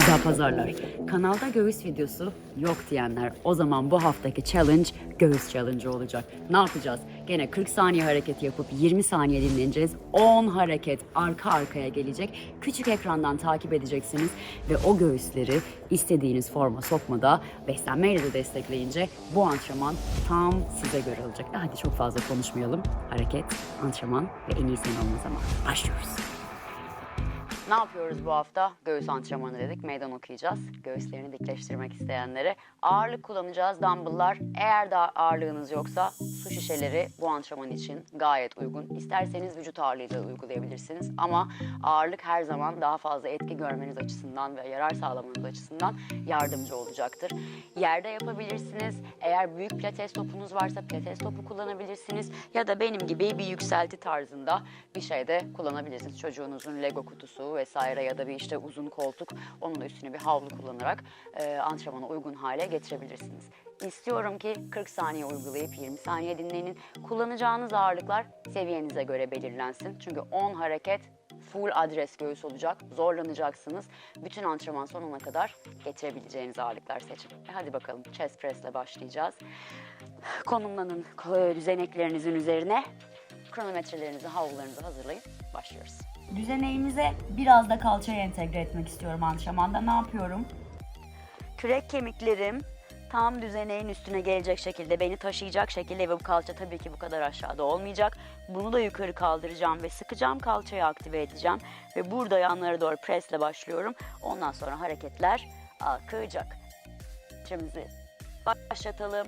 Güzel pazarlar. Kanalda göğüs videosu yok diyenler o zaman bu haftaki challenge göğüs challenge olacak. Ne yapacağız? Gene 40 saniye hareket yapıp 20 saniye dinleneceğiz. 10 hareket arka arkaya gelecek. Küçük ekrandan takip edeceksiniz ve o göğüsleri istediğiniz forma sokmada beslenmeyle de destekleyince bu antrenman tam size göre olacak. Hadi çok fazla konuşmayalım. Hareket, antrenman ve en iyi sen olma zamanı. Başlıyoruz. Ne yapıyoruz bu hafta? Göğüs antrenmanı dedik. Meydan okuyacağız. Göğüslerini dikleştirmek isteyenlere. Ağırlık kullanacağız. Dumbbell'lar. Eğer daha ağırlığınız yoksa su şişeleri bu antrenman için gayet uygun. İsterseniz vücut ağırlığı da uygulayabilirsiniz. Ama ağırlık her zaman daha fazla etki görmeniz açısından ve yarar sağlamanız açısından yardımcı olacaktır. Yerde yapabilirsiniz. Eğer büyük pilates topunuz varsa pilates topu kullanabilirsiniz. Ya da benim gibi bir yükselti tarzında bir şey de kullanabilirsiniz. Çocuğunuzun Lego kutusu vesaire ya da bir işte uzun koltuk onun da üstüne bir havlu kullanarak e, antrenmana uygun hale getirebilirsiniz. İstiyorum ki 40 saniye uygulayıp 20 saniye dinlenin. Kullanacağınız ağırlıklar seviyenize göre belirlensin. Çünkü 10 hareket full adres göğüs olacak. Zorlanacaksınız. Bütün antrenman sonuna kadar getirebileceğiniz ağırlıklar seçin. E hadi bakalım chest press ile başlayacağız. Konumlanın e, düzeneklerinizin üzerine. Kronometrelerinizi, havlularınızı hazırlayın. Başlıyoruz. Düzeneğimize biraz da kalçayı entegre etmek istiyorum antrenmanda. Ne yapıyorum? Kürek kemiklerim tam düzeneğin üstüne gelecek şekilde, beni taşıyacak şekilde ve bu kalça tabii ki bu kadar aşağıda olmayacak. Bunu da yukarı kaldıracağım ve sıkacağım kalçayı aktive edeceğim. Ve burada yanlara doğru presle başlıyorum. Ondan sonra hareketler akacak. Çemizi başlatalım.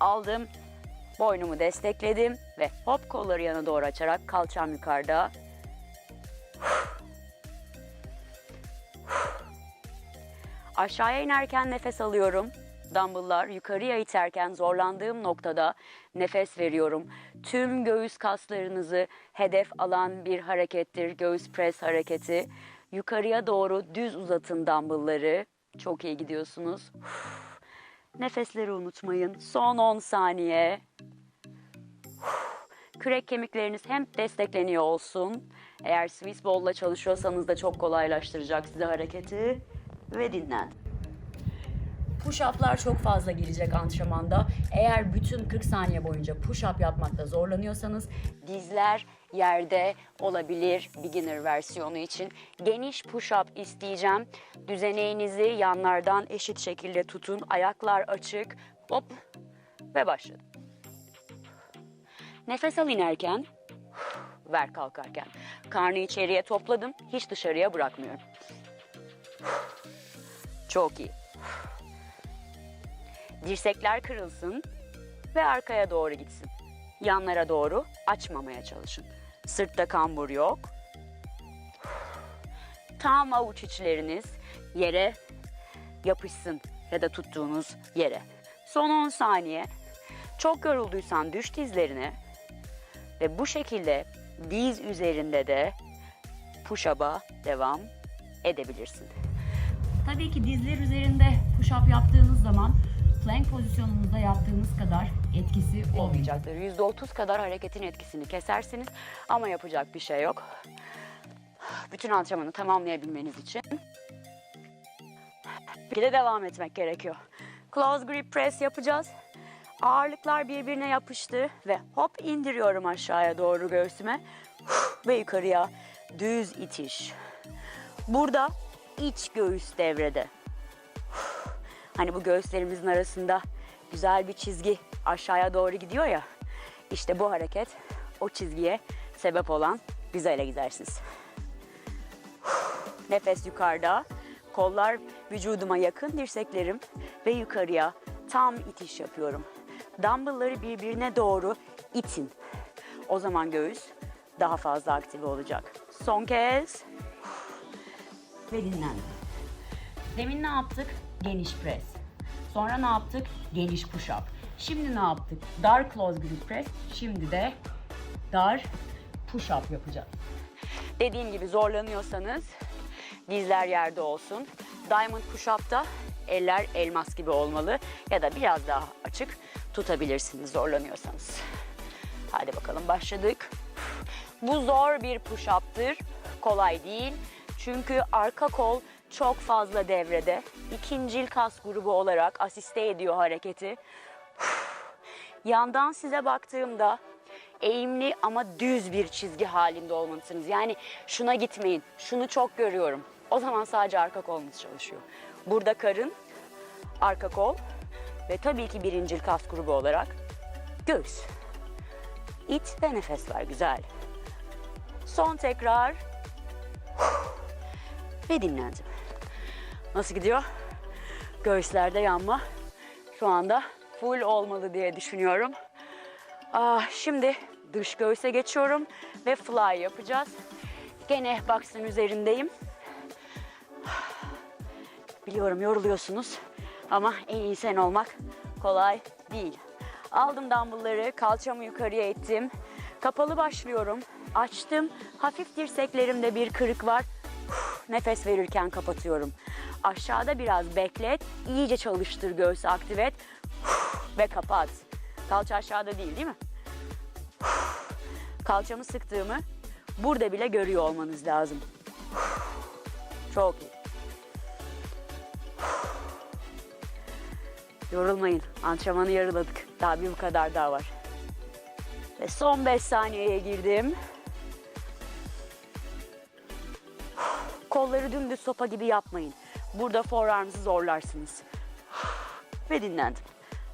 Aldım. Boynumu destekledim ve hop kolları yana doğru açarak kalçam yukarıda. Aşağıya inerken nefes alıyorum. Dumbbell'lar yukarıya iterken zorlandığım noktada nefes veriyorum. Tüm göğüs kaslarınızı hedef alan bir harekettir göğüs pres hareketi. Yukarıya doğru düz uzatın dumbbell'ları. Çok iyi gidiyorsunuz. Nefesleri unutmayın. Son 10 saniye. Kürek kemikleriniz hem destekleniyor olsun. Eğer Swiss Ball'la çalışıyorsanız da çok kolaylaştıracak size hareketi. Ve dinlen. Push-up'lar çok fazla gelecek antrenmanda. Eğer bütün 40 saniye boyunca push-up yapmakta zorlanıyorsanız dizler yerde olabilir beginner versiyonu için. Geniş push-up isteyeceğim. Düzeneğinizi yanlardan eşit şekilde tutun. Ayaklar açık. Hop ve başladım. Nefes al inerken, ver kalkarken. Karnı içeriye topladım, hiç dışarıya bırakmıyorum. Çok iyi. Dirsekler kırılsın ve arkaya doğru gitsin. Yanlara doğru açmamaya çalışın. Sırtta kambur yok. Tam avuç içleriniz yere yapışsın ya da tuttuğunuz yere. Son 10 saniye. Çok yorulduysan düş dizlerine ve bu şekilde diz üzerinde de push-up'a devam edebilirsin. Tabii ki dizler üzerinde push-up yaptığınız zaman plank pozisyonumuzda yaptığımız kadar etkisi olmayacak. olmayacaktır. %30 kadar hareketin etkisini kesersiniz ama yapacak bir şey yok. Bütün antrenmanı tamamlayabilmeniz için bir de devam etmek gerekiyor. Close grip press yapacağız. Ağırlıklar birbirine yapıştı ve hop indiriyorum aşağıya doğru göğsüme ve yukarıya düz itiş. Burada iç göğüs devrede. Hani bu göğüslerimizin arasında güzel bir çizgi aşağıya doğru gidiyor ya. İşte bu hareket o çizgiye sebep olan güzel egzersiz. Nefes yukarıda. Kollar vücuduma yakın dirseklerim ve yukarıya tam itiş yapıyorum. Dumbbellları birbirine doğru itin. O zaman göğüs daha fazla aktive olacak. Son kez. Ve dinlen. Demin ne yaptık? Geniş press. Sonra ne yaptık? Geniş push-up. Şimdi ne yaptık? Dar close grip press. Şimdi de dar push-up yapacağız. Dediğim gibi zorlanıyorsanız dizler yerde olsun. Diamond push-up'ta eller elmas gibi olmalı ya da biraz daha açık tutabilirsiniz zorlanıyorsanız. Hadi bakalım başladık. Bu zor bir push-up'tır. Kolay değil. Çünkü arka kol çok fazla devrede. İkincil kas grubu olarak asiste ediyor hareketi. Yandan size baktığımda eğimli ama düz bir çizgi halinde olmalısınız. Yani şuna gitmeyin. Şunu çok görüyorum. O zaman sadece arka kolunuz çalışıyor. Burada karın, arka kol ve tabii ki birincil kas grubu olarak göğüs. İt ve nefes ver. Güzel. Son tekrar. Ve dinlendim. Nasıl gidiyor? Göğüslerde yanma şu anda full olmalı diye düşünüyorum. Ah, şimdi dış göğüse geçiyorum ve fly yapacağız. Gene box'ın üzerindeyim. Biliyorum yoruluyorsunuz ama en iyi sen olmak kolay değil. Aldım dumbbellları, kalçamı yukarıya ittim. Kapalı başlıyorum. Açtım. Hafif dirseklerimde bir kırık var. Nefes verirken kapatıyorum. Aşağıda biraz beklet. iyice çalıştır göğsü aktive et. Ve kapat. Kalça aşağıda değil değil mi? Kalçamı sıktığımı burada bile görüyor olmanız lazım. Çok iyi. Yorulmayın. Antrenmanı yarıladık. Daha bir bu kadar daha var. Ve son 5 saniyeye girdim. Kolları dümdüz sopa gibi yapmayın. Burada forearms'ı zorlarsınız. Ve dinlendim.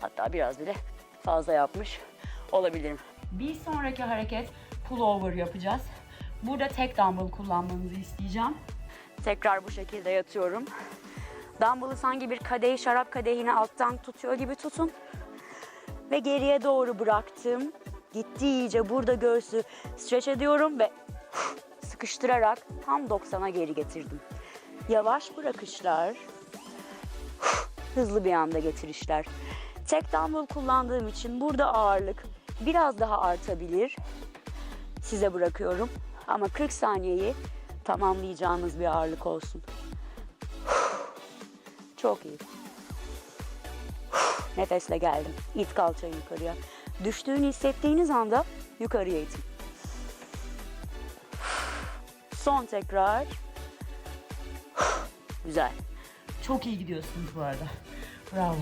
Hatta biraz bile fazla yapmış olabilirim. Bir sonraki hareket pullover yapacağız. Burada tek dumbbell kullanmanızı isteyeceğim. Tekrar bu şekilde yatıyorum. Dumbbell'ı sanki bir kadehi şarap kadehini alttan tutuyor gibi tutun. Ve geriye doğru bıraktım. Gitti iyice burada göğsü streç ediyorum ve sıkıştırarak tam 90'a geri getirdim. Yavaş bırakışlar, hızlı bir anda getirişler. Tek dumbbell kullandığım için burada ağırlık biraz daha artabilir. Size bırakıyorum ama 40 saniyeyi tamamlayacağınız bir ağırlık olsun. Çok iyi. Nefesle geldim. İt kalçayı yukarıya. Düştüğünü hissettiğiniz anda yukarıya itin. Son tekrar. Güzel. Çok iyi gidiyorsunuz bu arada. Bravo.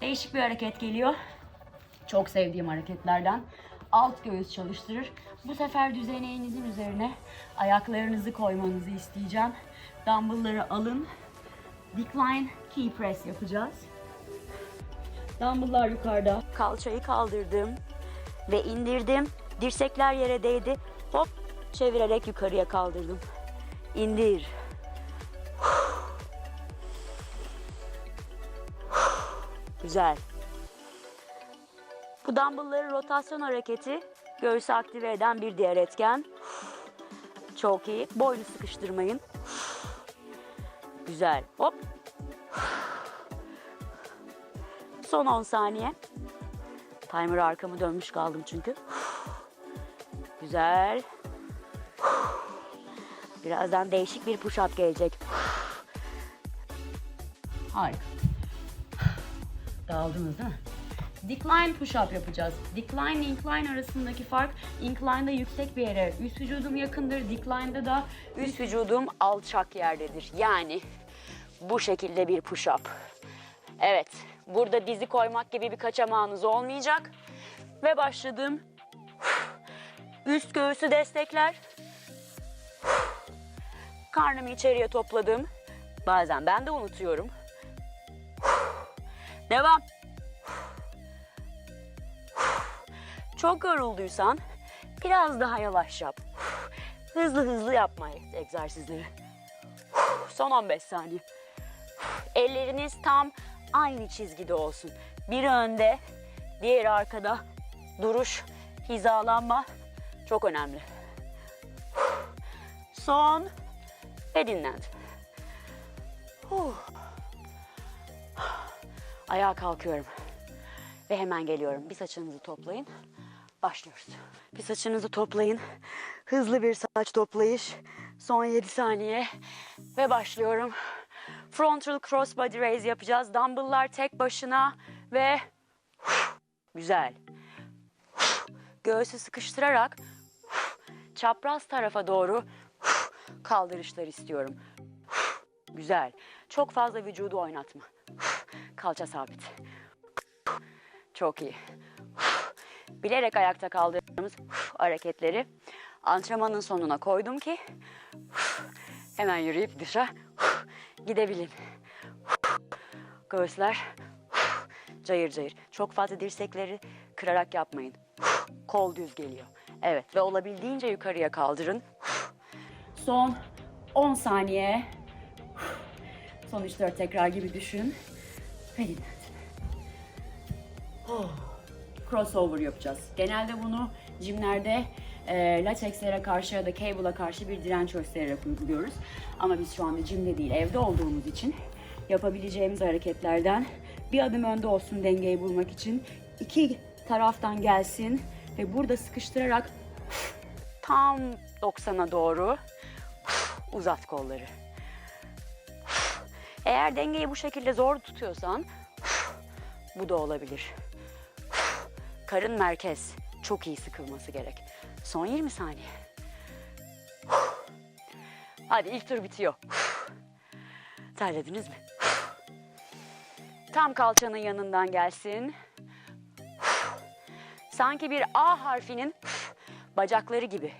Değişik bir hareket geliyor. Çok sevdiğim hareketlerden. Alt göğüs çalıştırır. Bu sefer düzeneğinizin üzerine ayaklarınızı koymanızı isteyeceğim. Dumbbellları alın. Decline key press yapacağız. Dumbbelllar yukarıda. Kalçayı kaldırdım ve indirdim. Dirsekler yere değdi. Hop çevirerek yukarıya kaldırdım. İndir. Güzel. Bu dumbbellların rotasyon hareketi göğsü aktive eden bir diğer etken. Çok iyi. Boynu sıkıştırmayın. Güzel. Hop. Son 10 saniye. Timer arkamı dönmüş kaldım çünkü. Güzel. Birazdan değişik bir push up gelecek. Harika. Dağıldınız değil mi? Decline push-up yapacağız. Decline ile incline arasındaki fark, incline'da yüksek bir yere üst vücudum yakındır, decline'da da üst vücudum alçak yerdedir. Yani bu şekilde bir push-up. Evet, burada dizi koymak gibi bir kaçamağınız olmayacak. Ve başladım. Üst göğsü destekler. Karnımı içeriye topladım. Bazen ben de unutuyorum. Devam. Çok yorulduysan biraz daha yavaş yap. Hızlı hızlı yapma egzersizleri. Son 15 saniye. Elleriniz tam aynı çizgide olsun. Biri önde, diğeri arkada. Duruş, hizalanma çok önemli. Son ve dinlendim. Huh. Ayağa kalkıyorum. Ve hemen geliyorum. Bir saçınızı toplayın. Başlıyoruz. Bir saçınızı toplayın. Hızlı bir saç toplayış. Son 7 saniye. Ve başlıyorum. Frontal crossbody raise yapacağız. Dumbbell'lar tek başına ve güzel. Göğsü sıkıştırarak çapraz tarafa doğru kaldırışlar istiyorum. Güzel. Çok fazla vücudu oynatma. Kalça sabit. Çok iyi. Bilerek ayakta kaldırdığımız hareketleri antrenmanın sonuna koydum ki hemen yürüyüp dışa gidebilin. Göğüsler cayır cayır. Çok fazla dirsekleri kırarak yapmayın. Kol düz geliyor. Evet ve olabildiğince yukarıya kaldırın. Son 10 saniye. Son 3-4 tekrar gibi düşün. Ve dinlendim. Oh. Crossover yapacağız. Genelde bunu jimlerde e, latexlere karşı ya da cable'a karşı bir direnç göstererek uyguluyoruz. Ama biz şu anda jimde değil, evde olduğumuz için yapabileceğimiz hareketlerden bir adım önde olsun dengeyi bulmak için iki taraftan gelsin ve burada sıkıştırarak tam 90'a doğru uzat kolları. Eğer dengeyi bu şekilde zor tutuyorsan bu da olabilir. Karın merkez çok iyi sıkılması gerek. Son 20 saniye. Hadi ilk tur bitiyor. Terlediniz mi? Tam kalçanın yanından gelsin. Sanki bir A harfinin bacakları gibi.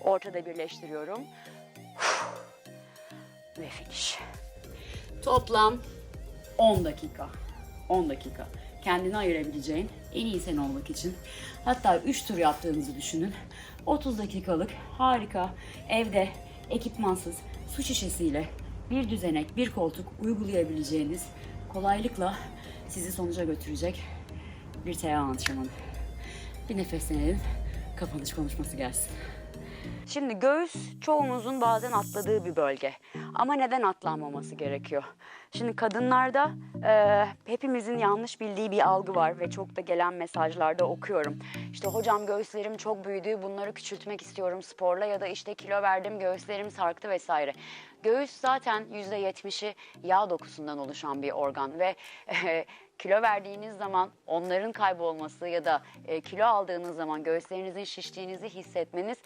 Ortada birleştiriyorum. Ve. Toplam 10 dakika. 10 dakika. Kendini ayırabileceğin en iyi sen olmak için. Hatta 3 tur yaptığınızı düşünün. 30 dakikalık harika evde ekipmansız su şişesiyle bir düzenek, bir koltuk uygulayabileceğiniz kolaylıkla sizi sonuca götürecek bir TA antrenmanı. Bir nefeslenelim, kapanış konuşması gelsin. Şimdi göğüs çoğumuzun bazen atladığı bir bölge. Ama neden atlanmaması gerekiyor? Şimdi kadınlarda e, hepimizin yanlış bildiği bir algı var ve çok da gelen mesajlarda okuyorum. İşte hocam göğüslerim çok büyüdü, bunları küçültmek istiyorum sporla ya da işte kilo verdim, göğüslerim sarktı vesaire. Göğüs zaten %70'i yağ dokusundan oluşan bir organ ve e, kilo verdiğiniz zaman onların kaybolması ya da e, kilo aldığınız zaman göğüslerinizin şiştiğinizi hissetmeniz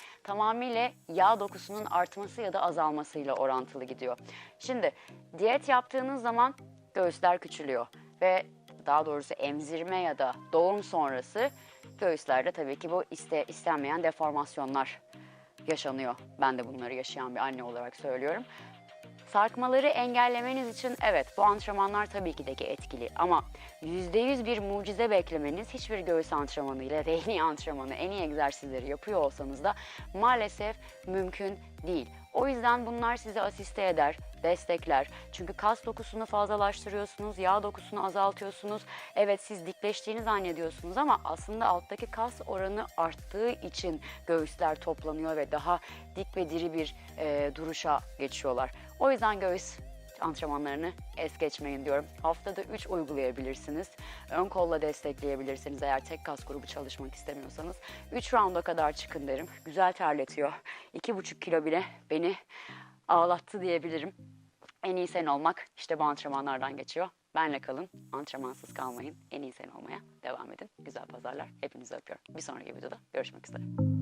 tamamıyla yağ dokusunun artması ya da azalmasıyla orantılı gidiyor. Şimdi diyet yaptığınız zaman göğüsler küçülüyor ve daha doğrusu emzirme ya da doğum sonrası göğüslerde tabii ki bu iste, istenmeyen deformasyonlar yaşanıyor. Ben de bunları yaşayan bir anne olarak söylüyorum. Sarkmaları engellemeniz için evet bu antrenmanlar tabii ki de ki etkili ama %100 bir mucize beklemeniz hiçbir göğüs antrenmanı ile en iyi antrenmanı, en iyi egzersizleri yapıyor olsanız da maalesef mümkün değil. O yüzden bunlar sizi asiste eder, destekler. Çünkü kas dokusunu fazlalaştırıyorsunuz, yağ dokusunu azaltıyorsunuz. Evet siz dikleştiğini zannediyorsunuz ama aslında alttaki kas oranı arttığı için göğüsler toplanıyor ve daha dik ve diri bir e, duruşa geçiyorlar. O yüzden göğüs antrenmanlarını es geçmeyin diyorum. Haftada 3 uygulayabilirsiniz. Ön kolla destekleyebilirsiniz eğer tek kas grubu çalışmak istemiyorsanız. 3 rounda kadar çıkın derim. Güzel terletiyor. 2,5 kilo bile beni ağlattı diyebilirim. En iyi sen olmak işte bu antrenmanlardan geçiyor. Benle kalın, antrenmansız kalmayın. En iyi sen olmaya devam edin. Güzel pazarlar. Hepinizi öpüyorum. Bir sonraki videoda görüşmek üzere.